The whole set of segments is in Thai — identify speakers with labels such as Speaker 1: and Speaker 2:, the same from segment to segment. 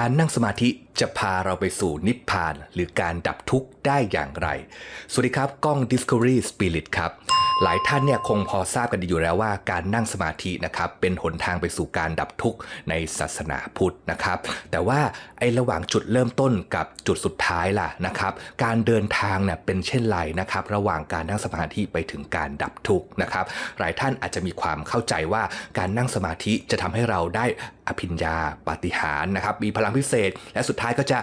Speaker 1: การนั่งสมาธิ จะพาเราไปสู่นิพพาน หรือการดับทุกข์ได้อย่างไร สวัสดีครับกล้อง Discovery Spirit ครับ หลายท่านเนี่ยคงพอทราบกันดีอยู่แล้วว่าการนั่งสมาธินะครับเป็นหนทางไปสู่การดับทุกข์ในศาสนาพุทธนะครับ แต่ว่าไอ้ระหว่างจุดเริ่มต้นกับจุดสุดท้ายล่ะนะครับการเดินทางเนี่ยเป็นเช่นไรนะครับระหว่างการนั่งสมาธิไปถึงการดับทุกข์นะครับ หลายท่านอาจจะมีความเข้าใจว่าการนั่งสมาธิจะทำให้เราได้อภิญญาปาฏิหาริย์นะครับมีพลังพิเศษและสุดท้ายก็จะ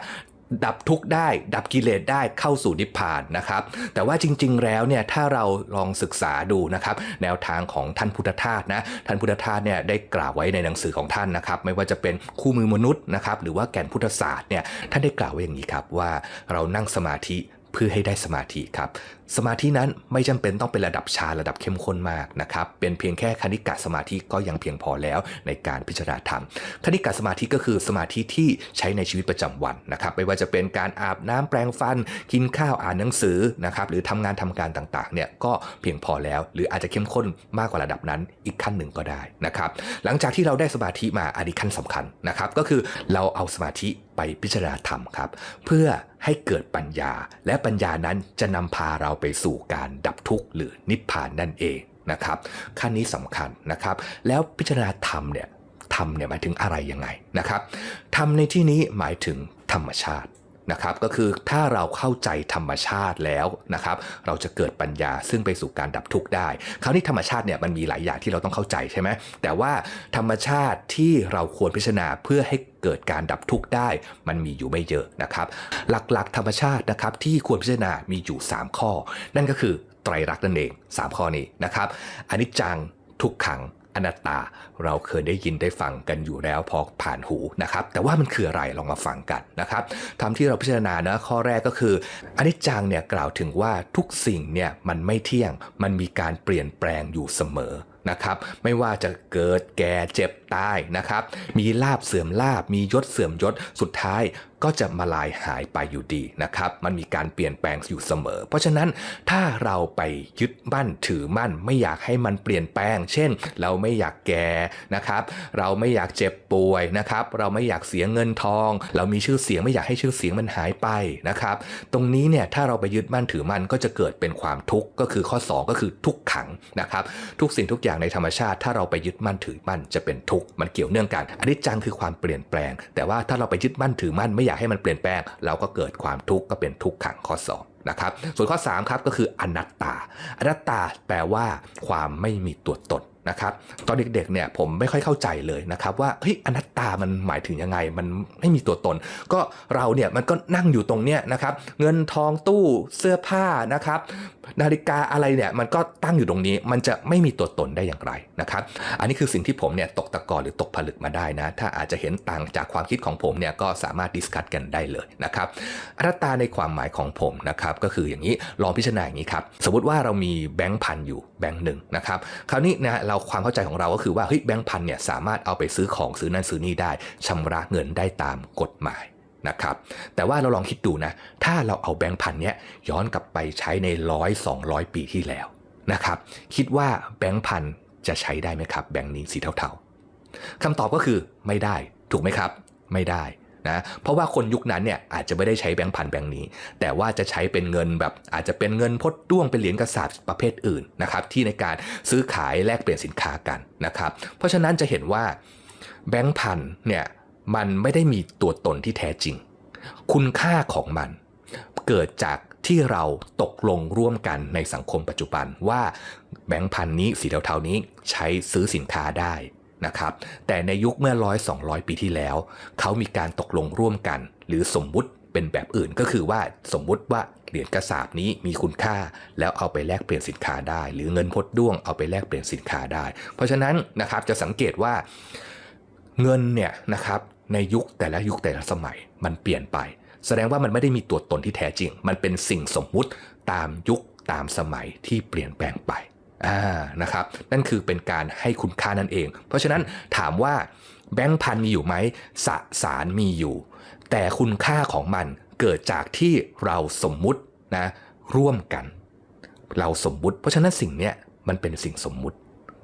Speaker 1: ดับทุกข์ได้ ดับกิเลสได้เข้าสู่นิพพานนะครับ แต่ว่าจริง ๆ แล้วเนี่ยถ้าเราลองศึกษาดูนะครับ แนวทางของท่านพุทธทาสนะท่านพุทธทาสเนี่ยได้กล่าวไว้ในหนังสือของท่านนะครับ ไม่ว่าจะเป็นคู่มือมนุษย์นะครับหรือว่าแก่นพุทธศาสตร์เนี่ยท่านได้กล่าวไว้อย่างนี้ครับว่าเรานั่งสมาธิเพื่อให้ได้สมาธิครับ สมาธินั้นไม่จำเป็นต้องเป็นระดับฌาระดับเข้มข้นมากนะครับ เป็นเพียงแค่คณิกะสมาธิก็ยังเพียงพอแล้วในการพิจารณาธรรม คณิกะสมาธิก็คือสมาธิที่ใช้ในชีวิตประจำวันนะครับ ไม่ว่าจะเป็นการอาบน้ำแปรงฟัน กินข้าวอ่านหนังสือนะครับหรือทำงานทำการต่างๆเนี่ยก็เพียงพอแล้ว หรืออาจจะเข้มข้นมากกว่าระดับนั้นอีกขั้นหนึ่งก็ได้นะครับ หลังจากที่เราได้สมาธิมาอันนี้ขั้นสำคัญนะครับก็คือเราเอาสมาธิไปพิจารณาธรรมครับ เพื่อให้เกิดปัญญาและปัญญานั้นจะนำพาเราไปสู่การดับทุกข์หรือนิพพานนั่นเองนะครับขั้นนี้สำคัญนะครับ แล้วพิจารณาธรรมเนี่ยธรรมเนี่ยหมายถึงอะไรยังไงนะครับธรรมในที่นี้หมายถึงธรรมชาติ นะครับก็คือถ้าเราเข้าใจธรรมชาติแล้วนะครับเราจะเกิดปัญญาซึ่งไปสู่การดับทุกข์ได้ คราวนี้ธรรมชาติเนี่ยมันมีหลายอย่างที่เราต้องเข้าใจใช่ไหมแต่ว่าธรรมชาติที่เราควรพิจารณาเพื่อให้เกิดการดับทุกข์ได้ มันมีอยู่ไม่เยอะนะครับ หลักๆ ธรรมชาตินะครับที่ควรพิจารณามีอยู่ 3 ข้อ นั่นก็คือไตรลักษณ์นั่นเอง 3 ข้อนี้นะครับอนิจจังทุกขัง อนัตตาเราเคยได้ยินได้ฟังกันอยู่แล้วพอผ่านหูนะครับ แต่ว่ามันคืออะไรลองมาฟังกันนะครับทำที่เราพิจารณานะข้อแรกก็คืออนิจจังเนี่ยกล่าวถึงว่าทุกสิ่งเนี่ยมันไม่เที่ยงมันมีการเปลี่ยนแปลงอยู่เสมอนะครับ ไม่ว่าจะเกิดแก่เจ็บตายนะครับ มีลาบเสื่อมลาบ มียศเสื่อมยศ สุดท้ายก็จะมาลายหายไปอยู่ดีนะครับ มันมีการเปลี่ยนแปลงอยู่เสมอ เพราะฉะนั้นถ้าเราไปยึดมั่นถือมั่น ไม่อยากให้มันเปลี่ยนแปลง เช่น เราไม่อยากแก่นะครับ เราไม่อยากเจ็บป่วยนะครับ เราไม่อยากเสียเงินทอง เรามีชื่อเสียงไม่อยากให้ชื่อเสียงมันหายไปนะครับ ตรงนี้เนี่ยถ้าเราไปยึดมั่นถือมั่นก็จะเกิดเป็นความทุกข์ก็คือข้อ 2 ก็คือทุกขังนะครับ ทุกสิ่งทุกอย่างในธรรมชาติ ถ้าเราไปยึดมั่นถือมั่นจะเป็นทุกข์มันเกี่ยวเนื่องกันอันิจจังคือความเปลี่ยนแปลง แต่ว่าถ้าเราไปยึดมั่นถือมั่นไม่อยากให้มันเปลี่ยนแปลง เราก็เกิดความทุกข์ก็เป็นทุกขังข้อสองนะครับส่วนข้อ3ครับก็คืออนัตตา อนัตตาแปลว่าความไม่มีตัวตนนะครับตอนเด็กๆเนี่ยผมไม่ค่อยเข้าใจเลยนะครับว่าเฮ้ยอนัตตามันหมายถึงยังไงมันไม่มีตัวตน ก็เราเนี่ยมันก็นั่งอยู่ตรงเนี้ยนะครับเงินทองตู้เสื้อผ้านะครับ นาฬิกาอะไรเนี่ยมันก็ตั้งอยู่ตรงนี้ มันจะไม่มีตัวตนได้อย่างไรนะครับ อันนี้คือสิ่งที่ผมเนี่ยตกตะกอนหรือตกผลึกมาได้นะ ถ้าอาจจะเห็นต่างจากความคิดของผมเนี่ยก็สามารถดิสคัตกันได้เลยนะครับอนัตตาในความหมายของผมนะครับก็คืออย่างนี้ลองพิจารณาอย่างนี้ครับสมมติว่าเรามีแบงค์พันอยู่แบงค์หนึ่งนะครับคราวนี้นะเราความเข้าใจของเราก็คือว่าเฮ้ยแบงค์พันเนี่ยสามารถเอาไปซื้อของซื้อนั่นซื้อนี่ได้ชำระเงินได้ตามกฎหมาย นะครับ แต่ว่าเราลองคิดดูนะ ถ้าเราเอาแบงค์พันเนี้ยย้อนกลับไปใช้ในร้อยสองร้อยปีที่แล้วนะครับ คิดว่าแบงค์พันจะใช้ได้ไหมครับ แบงค์นี้สีเทาๆคำตอบก็คือไม่ได้ ถูกไหมครับ ไม่ได้นะเพราะว่าคนยุคนั้นเนี่ยอาจจะไม่ได้ใช้แบงค์พันแบงค์นี้ แต่ว่าจะใช้เป็นเงินแบบอาจจะเป็นเงินพดด้วงเป็นเหรียญกระสาบประเภทอื่นนะครับที่ในการซื้อขายแลกเปลี่ยนสินค้ากันนะครับ เพราะฉะนั้นจะเห็นว่าแบงค์พันเนี่ย มันไม่ได้มีตัวตนที่แท้จริง คุณค่าของมัน เกิดจากที่เราตกลงร่วมกันในสังคมปัจจุบันว่าแบงค์พันนี้สีเทาๆนี้ใช้ซื้อสินค้าได้นะครับ แต่ในยุคเมื่อร้อยสองร้อยปีที่แล้ว เขามีการตกลงร่วมกัน หรือสมมุติเป็นแบบอื่นก็คือว่าสมมุติว่าเหรียญกระสาบนี้มีคุณค่า แล้วเอาไปแลกเปลี่ยนสินค้าได้ หรือเงินพดด้วงเอาไปแลกเปลี่ยนสินค้าได้ เพราะฉะนั้นนะครับจะสังเกตว่าเงินเนี่ยนะครับ ในยุคแต่ละยุคแต่ละสมัยมันเปลี่ยนไป แสดงว่ามันไม่ได้มีตัวตนที่แท้จริง มันเป็นสิ่งสมมุติตามยุคตามสมัยที่เปลี่ยนแปลงไปอ่านะครับ นั่นคือเป็นการให้คุณค่านั่นเอง เพราะฉะนั้นถามว่าแบงค์พันมีอยู่ไหมสสารมีอยู่ แต่คุณค่าของมันเกิดจากที่เราสมมุตินะร่วมกัน เราสมมุติ เพราะฉะนั้นสิ่งเนี้ยมันเป็นสิ่งสมมุติ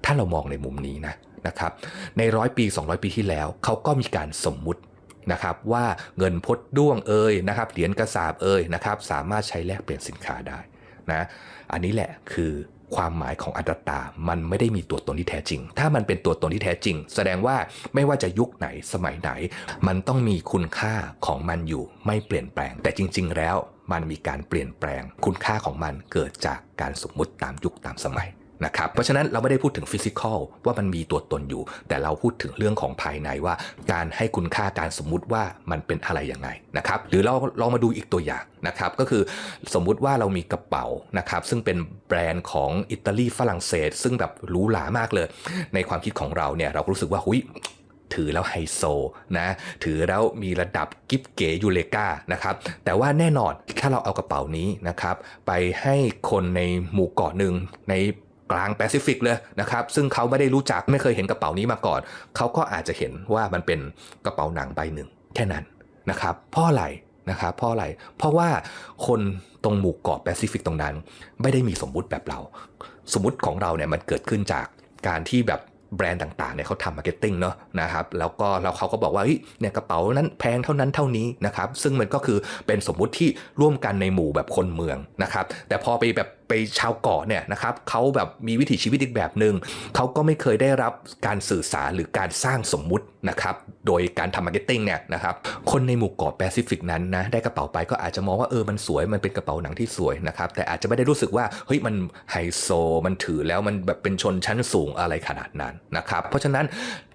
Speaker 1: ถ้าเรามองในมุมนี้นะ นะครับในร้อยปี 200 ปีที่แล้วเขาก็มีการสมมุตินะครับว่าเงินพดด้วงเอ่ยนะครับเหรียญกระสาบเอ่ยนะครับสามารถใช้แลกเปลี่ยนสินค้าได้นะอันนี้แหละคือความหมายของอัตตา มันไม่ได้มีตัวตนที่แท้จริง ถ้ามันเป็นตัวตนที่แท้จริง แสดงว่าไม่ว่าจะยุคไหนสมัยไหน มันต้องมีคุณค่าของมันอยู่ไม่เปลี่ยนแปลง แต่จริง ๆ แล้วมันมีการเปลี่ยนแปลง คุณค่าของมันเกิดจากการสมมุติตามยุคตามสมัย นะครับเพราะฉะนั้นเราไม่ได้พูดถึงฟิสิกอลว่ามันมีตัวตนอยู่ แต่เราพูดถึงเรื่องของภายในว่า การให้คุณค่าการสมมุติว่ามันเป็นอะไรยังไงนะครับหรือเราลองมาดูอีกตัวอย่างนะครับก็คือสมมุติว่าเรามีกระเป๋านะครับซึ่งเป็นแบรนด์ของอิตาลีฝรั่งเศส ซึ่งแบบหรูหรามากเลย ในความคิดของเราเนี่ยเรารู้สึกว่าหุยถือแล้วไฮโซนะถือแล้วมีระดับกิฟเก๋ยูเลกานะครับแต่ว่าแน่นอนถ้าเราเอากระเป๋านี้นะครับไปให้คนในหมู่เกาะหนึ่งใน กลางแปซิฟิกเลยนะครับซึ่งเขาไม่ได้รู้จักไม่เคยเห็นกระเป๋านี้มาก่อน เขาก็อาจจะเห็นว่ามันเป็นกระเป๋าหนังใบหนึ่ง แค่นั้นนะครับเพราะอะไรนะครับเพราะอะไร เพราะว่าคนตรงหมู่เกาะแปซิฟิกตรงนั้น ไม่ได้มีสมมุติแบบเรา สมมุติของเราเนี่ยมันเกิดขึ้นจากการที่แบบ แบรนด์ต่างๆเนี่ยเขาทำมาร์เก็ตติ้งเนาะนะครับแล้วก็แล้วเขาก็บอกว่าเฮ้เนี่ยกระเป๋านั้นแพงเท่านั้นเท่านี้นะครับซึ่งมันก็คือเป็นสมมุติที่ร่วมกันในหมู่แบบคนเมืองนะครับแต่พอไปแบบไปชาวเกาะเนี่ยนะครับเขาแบบมีวิถีชีวิตอีกแบบหนึง่งเขาก็ไม่เคยได้รับการสื่อสารหรือการสร้างสมมุตินะครับ โดยการทำมาร์เก็ตติ้งเนี่ยนะครับคนในหมู่เกาะแปซิฟิกนั้นนะได้กระเป๋าไปก็อาจจะมองว่าเออมันสวยมันเป็นกระเป๋าหนังที่สวยนะครับแต่อาจจะไม่ได้รู้สึกว่าเฮ้ยมันไฮโซมันถือแล้วมันแบบเป็นชนชั้นสูงอะไรขนาดนั้นนะครับเพราะฉะนั้น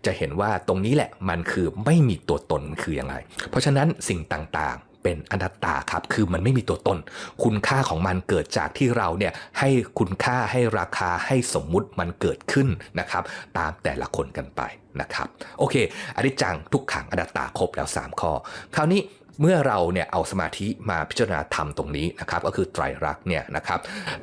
Speaker 1: จะเห็นว่าตรงนี้แหละมันคือไม่มีตัวตนมันคือยังไง เพราะฉะนั้นสิ่งต่าง เป็นอนัตตาครับ คือมันไม่มีตัวตน คุณค่าของมันเกิดจากที่เราเนี่ยให้คุณค่าให้ราคาให้สมมุติมันเกิดขึ้นนะครับ ตามแต่ละคนกันไปนะครับ โอเค อนิจจังทุกขังอนัตตาครบแล้ว 3 ข้อ คราวนี้เมื่อเราเนี่ยเอาสมาธิมาพิจารณาธรรมตรงนี้นะครับ ก็คือไตรลักษณ์เนี่ยนะครับ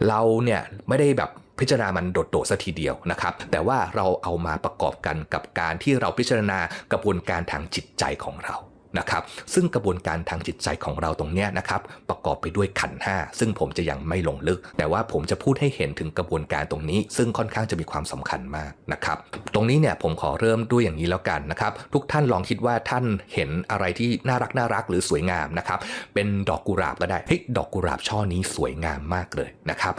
Speaker 1: เราเนี่ยไม่ได้แบบพิจารณามันโดดๆสัทีเดียวนะครับ แต่ว่าเราเอามาประกอบกันกับการที่เราพิจารณากระบวนการทางจิตใจของเรา นะครับซึ่งกระบวนการทางจิตใจของเราตรงเนี้ยนะครับประกอบไปด้วยขันห้าซึ่งผมจะยังไม่ลงลึก แต่ว่าผมจะพูดให้เห็นถึงกระบวนการตรงนี้ ซึ่งค่อนข้างจะมีความสำคัญมากนะครับตรงนี้เนี่ยผมขอเริ่มด้วยอย่างนี้แล้วกันนะครับทุกท่านลองคิดว่าท่านเห็นอะไรที่น่ารักน่ารักหรือสวยงามนะครับเป็นดอกกุหลาบก็ได้เฮ้ยดอกกุหลาบช่อนี้สวยงามมากเลยนะครับ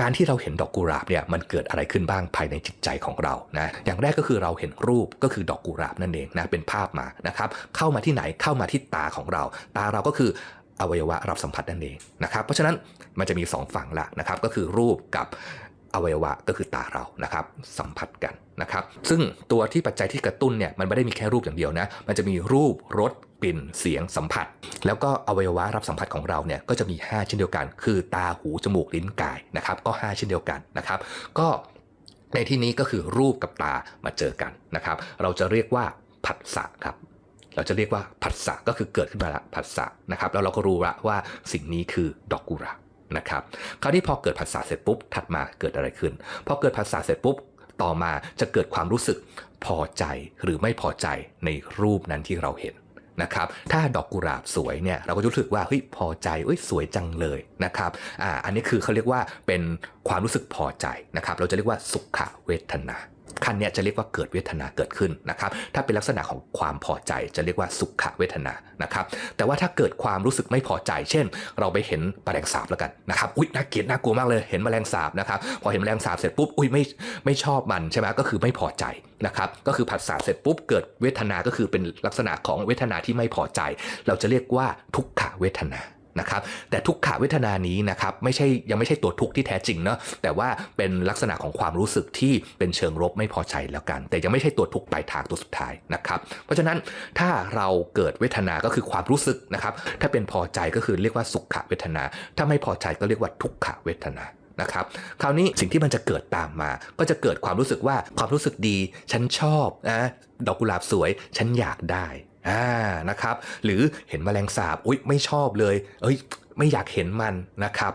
Speaker 1: การที่เราเห็นดอกกุหลาบเนี่ยมันเกิดอะไรขึ้นบ้างภายในจิตใจของเรานะอย่างแรกก็คือเราเห็นรูปก็คือดอกกุหลาบนั่นเองนะเป็นภาพมานะครับเข้ามาที่ไหนเข้ามาที่ตาของเรา ตาเราก็คืออวัยวะรับสัมผัสนั่นเองนะครับเพราะฉะนั้นมันจะมีสองฝั่งละนะครับก็คือรูปกับอวัยวะก็คือตาเรานะครับสัมผัสกันนะครับซึ่งตัวที่ปัจจัยที่กระตุ้นเนี่ยมันไม่ได้มีแค่รูปอย่างเดียวนะมันจะมีรูปรส กลิ่นเสียงสัมผัส แล้วก็อวัยวะรับสัมผัสของเราเนี่ยก็จะมี 5 เช่นเดียวกัน คือตาหูจมูกลิ้นกายนะครับ ก็ 5 เช่นเดียวกันนะครับ ก็ในที่นี้ก็คือรูปกับตามาเจอกันนะครับ เราจะเรียกว่าผัสสะครับเราจะเรียกว่าผัสสะก็คือเกิดขึ้นมาละผัสสะนะครับแล้วเราก็รู้ละว่าสิ่งนี้คือดอกกุหลาบนะครับคราวนี้พอเกิดผัสสะเสร็จปุ๊บถัดมาเกิดอะไรขึ้นพอเกิดผัสสะเสร็จปุ๊บต่อมาจะเกิดความรู้สึกพอใจหรือไม่พอใจในรูปนั้นที่เราเห็น นะครับถ้าดอกกุหลาบสวยเนี่ยเราก็รู้สึกว่าเฮ้ยพอใจเอ้ยสวยจังเลยนะครับอ่าอันนี้คือเขาเรียกว่าเป็นความรู้สึกพอใจนะครับเราจะเรียกว่าสุขเวทนา ขั้นเนี้ยจะเรียกว่าเกิดเวทนาเกิดขึ้นนะครับ ถ้าเป็นลักษณะของความพอใจจะเรียกว่าสุขเวทนานะครับ แต่ว่าถ้าเกิดความรู้สึกไม่พอใจ เช่น เราไปเห็นแมลงสาบแล้วกันนะครับอุ้ยน่าเกลียดน่ากลัวมากเลยเห็นแมลงสาบนะครับพอเห็นแมลงสาบเสร็จปุ๊บอุ้ยไม่ไม่ชอบมันใช่ไหมก็คือไม่พอใจนะครับก็คือผัสสะเสร็จปุ๊บเกิดเวทนาก็คือเป็นลักษณะของเวทนาที่ไม่พอใจ เราจะเรียกว่าทุกขเวทนา นะครับแต่ทุกขเวทนานี้นะครับไม่ใช่ยังไม่ใช่ตัวทุกข์ที่แท้จริงเนาะแต่ว่าเป็นลักษณะของความรู้สึกที่เป็นเชิงลบไม่พอใจแล้วกัน แต่ยังไม่ใช่ตัวทุกข์ปลายทางตัวสุดท้ายนะครับเพราะฉะนั้นถ้าเราเกิดเวทนาก็คือความรู้สึกนะครับถ้าเป็นพอใจก็คือเรียกว่าสุขเวทนา ถ้าไม่พอใจก็เรียกว่าทุกขเวทนานะครับคราวนี้สิ่งที่มันจะเกิดตามมา ก็จะเกิดความรู้สึกว่าความรู้สึกดี ฉันชอบนะดอกกุหลาบสวย ฉันอยากได้ อ่านะครับ หรือเห็นแมลงสาบอุ๊ยไม่ชอบเลย เอ้ย ไม่อยากเห็นมันนะครับ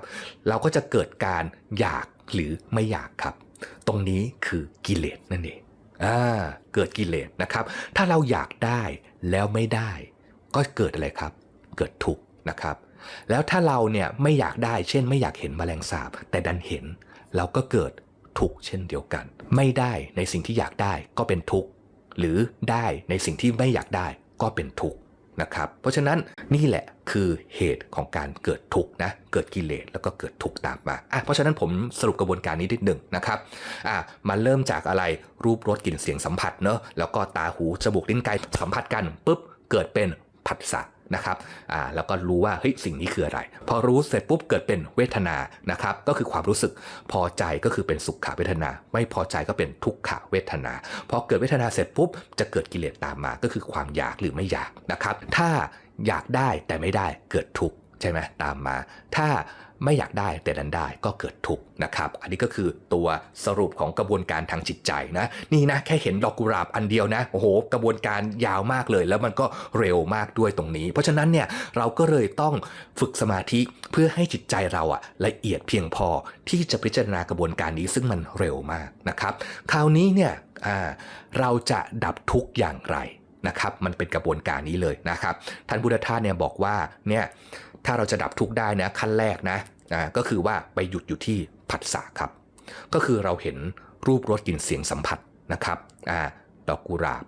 Speaker 1: เราก็จะเกิดการอยากหรือไม่อยากครับ ตรงนี้คือกิเลสนั่นเองอ่าเกิดกิเลสนะครับ ถ้าเราอยากได้แล้วไม่ได้ ก็เกิดอะไรครับ เกิดทุกข์นะครับ แล้วถ้าเราเนี่ยไม่อยากได้ เช่น ไม่อยากเห็นแมลงสาบ แต่ดันเห็น เราก็เกิดทุกข์เช่นเดียวกัน ไม่ได้ในสิ่งที่อยากได้ก็เป็นทุกข์หรือได้ในสิ่งที่ไม่อยากได้ ก็เป็นทุกข์นะครับ เพราะฉะนั้นนี่แหละคือเหตุของการเกิดทุกข์นะ เกิดกิเลสแล้วก็เกิดทุกข์ตามมาอะเพราะฉะนั้นผมสรุปกระบวนการนี้นิดหนึ่งนะครับอะมาเริ่มจากอะไรรูปรสกลิ่นเสียงสัมผัสเนอะแล้วก็ตาหูจมูกลิ้นกายสัมผัสกันปุ๊บเกิดเป็นผัสสะ นะครับอ่าแล้วก็รู้ว่าเฮ้ยสิ่งนี้คืออะไร พอรู้เสร็จปุ๊บเกิดเป็นเวทนานะครับก็คือความรู้สึกพอใจก็คือเป็นสุขเวทนา ไม่พอใจก็เป็นทุกขเวทนา พอเกิดเวทนาเสร็จปุ๊บจะเกิดกิเลสตามมาก็คือความอยากหรือไม่อยากนะครับถ้าอยากได้แต่ไม่ได้เกิดทุกข์ ใช่ไหมตามมา ถ้าไม่อยากได้แต่ดันได้ก็เกิดทุกข์นะครับ อันนี้ก็คือตัวสรุปของกระบวนการทางจิตใจนะ นี่นะแค่เห็นดอกกุหลาบอันเดียวนะโอ้โหกระบวนการยาวมากเลย แล้วมันก็เร็วมากด้วยตรงนี้ เพราะฉะนั้นเนี่ยเราก็เลยต้องฝึกสมาธิเพื่อให้จิตใจเราอะละเอียดเพียงพอที่จะพิจารณากระบวนการนี้ซึ่งมันเร็วมากนะครับ คราวนี้เนี่ยเราจะดับทุกข์อย่างไรนะครับ มันเป็นกระบวนการนี้เลยนะครับ ท่านพุทธทาสเนี่ยบอกว่าเนี่ย ถ้าเราจะดับทุกข์ได้นะขั้นแรกนะอ่าก็คือว่าไปหยุดอยู่ที่ผัสสะครับ ก็คือเราเห็นรูปรสกลิ่นเสียงสัมผัสนะครับอ่าดอกกุหลาบ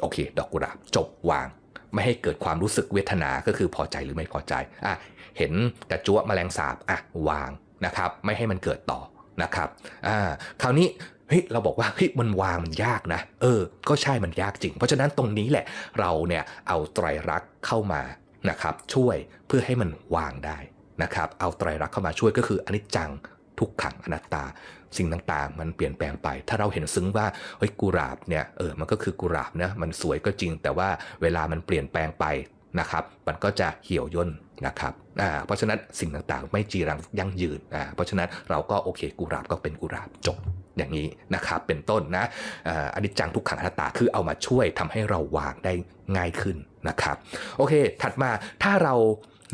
Speaker 1: โอเค ดอกกุหลาบจบวาง ไม่ให้เกิดความรู้สึกเวทนาก็คือพอใจหรือไม่พอใจอะเห็นกระจั่วแมลงสาบอะวางนะครับ ไม่ให้มันเกิดต่อนะครับอ่าคราวนี้เฮ้ยเราบอกว่าเฮ้ยมันวางมันยากนะ เออ ก็ใช่มันยากจริง เพราะฉะนั้นตรงนี้แหละเราเนี่ยเอาไตรลักษณ์เข้ามา นะครับช่วยเพื่อให้มันวางได้นะครับเอาไตรลักษณ์เข้ามาช่วยก็คืออนิจจังทุกขังอนัตตา สิ่งต่างๆ มันเปลี่ยนแปลงไป ถ้าเราเห็นซึ้งว่าเฮ้ยกุหลาบเนี่ยเออมันก็คือกุหลาบนะมันสวยก็จริง แต่ว่าเวลามันเปลี่ยนแปลงไปนะครับมันก็จะเหี่ยวย่นนะครับอ่าเพราะฉะนั้นสิ่งต่างๆ ไม่จีรังยั่งยืนอ่าเพราะฉะนั้นเราก็โอเคกุหลาบก็เป็นกุหลาบจบ อย่างนี้นะครับเป็นต้นนะอันนิจจังทุกขังอนัตตาคือเอามาช่วยทำให้เราวางได้ง่ายขึ้นนะครับโอเค ถัดมาถ้าเรา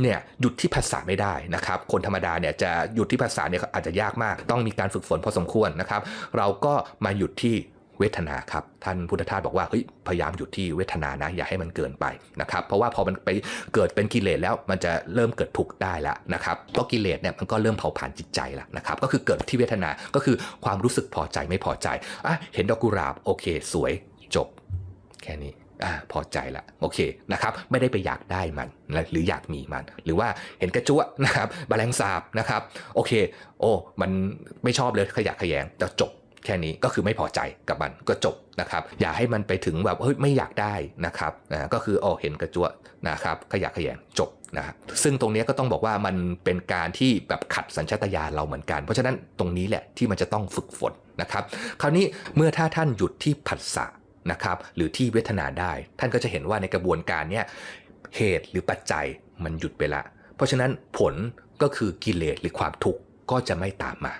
Speaker 1: เนี่ยหยุดที่ภาษาไม่ได้นะครับ คนธรรมดาเนี่ยจะหยุดที่ภาษาเนี่ยอาจจะยากมาก ต้องมีการฝึกฝนพอสมควรนะครับ เราก็มาหยุดที่ เวทนาครับท่านพุทธทาสบอกว่าเฮ้ยพยายามหยุดที่เวทนานะอย่าให้มันเกินไปนะครับเพราะว่าพอมันไปเกิดเป็นกิเลสแล้วมันจะเริ่มเกิดทุกข์ได้แล้วนะครับเพราะกิเลสเนี่ยมันก็เริ่มเผาผลาญจิตใจแล้วนะครับก็คือเกิดที่เวทนาก็คือความรู้สึกพอใจไม่พอใจอะเห็นดอกกุหลาบโอเค สวยจบ แค่นี้อ่าพอใจละโอเคนะครับไม่ได้ไปอยากได้มันหรืออยากมีมัน หรือว่าเห็นกระจั่วนะครับแมลงสาบนะครับโอเค โอ้มันไม่ชอบเลยขยะแขยงแต่จบ แค่นี้ก็คือไม่พอใจกับมันก็จบนะครับอย่าให้มันไปถึงแบบเฮ้ยไม่อยากได้นะครับนะก็คือโอ้เห็นกระจั่นะครับขยะขยงจบนะซึ่งตรงนี้ก็ต้องบอกว่ามันเป็นการที่แบบขัดสัญชาตญาณเราเหมือนกัน เพราะฉะนั้นตรงนี้แหละที่มันจะต้องฝึกฝนนะครับ คราวนี้เมื่อถ้าท่านหยุดที่ผัสสะนะครับหรือที่เวทนาได้ ท่านก็จะเห็นว่าในกระบวนการเนี้ยเหตุหรือปัจจัยมันหยุดไปละ เพราะฉะนั้นผลก็คือกิเลสหรือความทุกข์ก็จะไม่ตามมา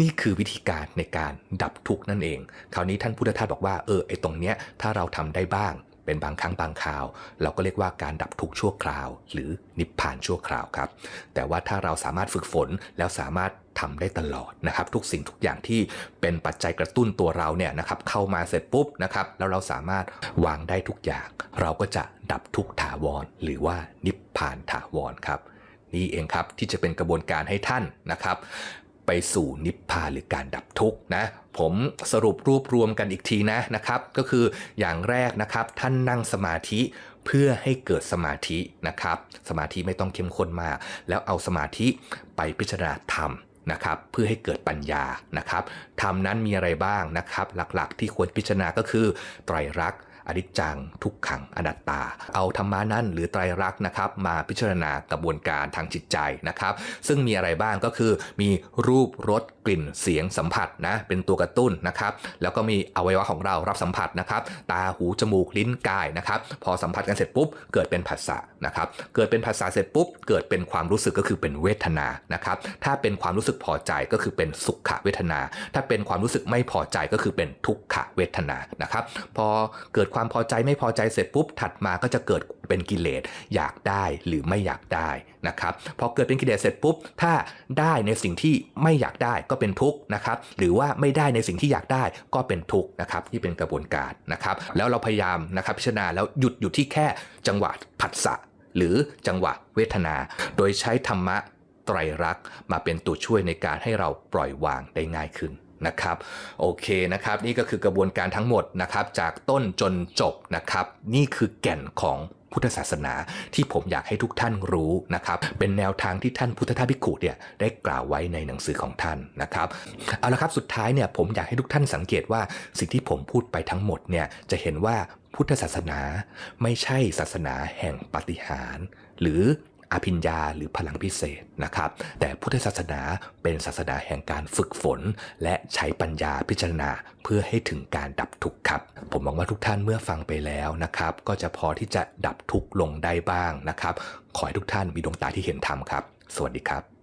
Speaker 1: นี่คือวิธีการในการดับทุกข์นั่นเอง คราวนี้ท่านพุทธทาสบอกว่าเออไอตรงเนี้ยถ้าเราทำได้บ้าง เป็นบางครั้งบางคราว เราก็เรียกว่าการดับทุกข์ชั่วคราว หรือนิพพานชั่วคราวครับ แต่ว่าถ้าเราสามารถฝึกฝนแล้วสามารถทำได้ตลอดนะครับ ทุกสิ่งทุกอย่างที่เป็นปัจจัยกระตุ้นตัวเราเนี่ยนะครับเข้ามาเสร็จปุ๊บนะครับแล้วเราสามารถวางได้ทุกอย่าง เราก็จะดับทุกข์ถาวร หรือว่านิพพานถาวรครับนี่เองครับที่จะเป็นกระบวนการให้ท่านนะครับ ไปสู่นิพพานหรือการดับทุกข์นะผมสรุปรวบรวมกันอีกทีนะนะครับ ก็คืออย่างแรกนะครับท่านนั่งสมาธิเพื่อให้เกิดสมาธินะครับ สมาธิไม่ต้องเข้มข้นมาก แล้วเอาสมาธิไปพิจารณาธรรมนะครับเพื่อให้เกิดปัญญานะครับธรรมนั้นมีอะไรบ้างนะครับ หลักๆที่ควรพิจารณาก็คือไตรลักษณ์ อนิจจัง ทุกขังอนัตตา เอาธรรมานั่นหรือไตรลักษณ์นะครับมาพิจารณากระบวนการทางจิตใจนะครับ ซึ่งมีอะไรบ้างก็คือมีรูปรสกลิ่นเสียงสัมผัสนะเป็นตัวกระตุ้นนะครับ แล้วก็มีอวัยวะของเรารับสัมผัสนะครับ ตาหูจมูกลิ้นกายนะครับ พอสัมผัสกันเสร็จปุ๊บเกิดเป็นผัสสะนะครับ เกิดเป็นผัสสะเสร็จปุ๊บเกิดเป็นความรู้สึกก็คือเป็นเวทนานะครับ ถ้าเป็นความรู้สึกพอใจก็คือเป็นสุขเวทนา ถ้าเป็นความรู้สึกไม่พอใจก็คือเป็นทุกขเวทนานะครับ พอเกิดความพอใจไม่พอใจเสร็จปุ๊บถัดมาก็จะเกิดเป็นกิเลสอยากได้หรือไม่อยากได้นะครับพอเกิดเป็นกิเลสเสร็จปุ๊บถ้าได้ในสิ่งที่ไม่อยากได้ก็เป็นทุกข์นะครับหรือว่าไม่ได้ในสิ่งที่อยากได้ก็เป็นทุกข์นะครับที่เป็นกระบวนการนะครับแล้วเราพยายามนะครับพิจารณาแล้วหยุดอยู่ที่แค่จังหวะผัสสะหรือจังหวะเวทนา โดยใช้ธรรมะไตรลักษณ์มาเป็นตัวช่วยในการให้เราปล่อยวางได้ง่ายขึ้น นะครับโอเคนะครับนี่ก็คือกระบวนการทั้งหมดนะครับจากต้นจนจบนะครับนี่คือแก่นของพุทธศาสนาที่ผมอยากให้ทุกท่านรู้นะครับ เป็นแนวทางที่ท่านพุทธทาสภิกขุเนี่ยได้กล่าวไว้ในหนังสือของท่านนะครับเอาละครับสุดท้ายเนี่ยผมอยากให้ทุกท่านสังเกตว่าสิ่งที่ผมพูดไปทั้งหมดเนี่ยจะเห็นว่าพุทธศาสนาไม่ใช่ศาสนาแห่งปาฏิหารย์หรือ อภิญญาหรือพลังพิเศษนะครับ แต่พุทธศาสนาเป็นศาสนาแห่งการฝึกฝน และใช้ปัญญาพิจารณาเพื่อให้ถึงการดับทุกข์ครับ ผมหวังว่าทุกท่านเมื่อฟังไปแล้วนะครับ ก็จะพอที่จะดับทุกข์ลงได้บ้างนะครับ ขอให้ทุกท่านมีดวงตาที่เห็นธรรมครับ สวัสดีครับ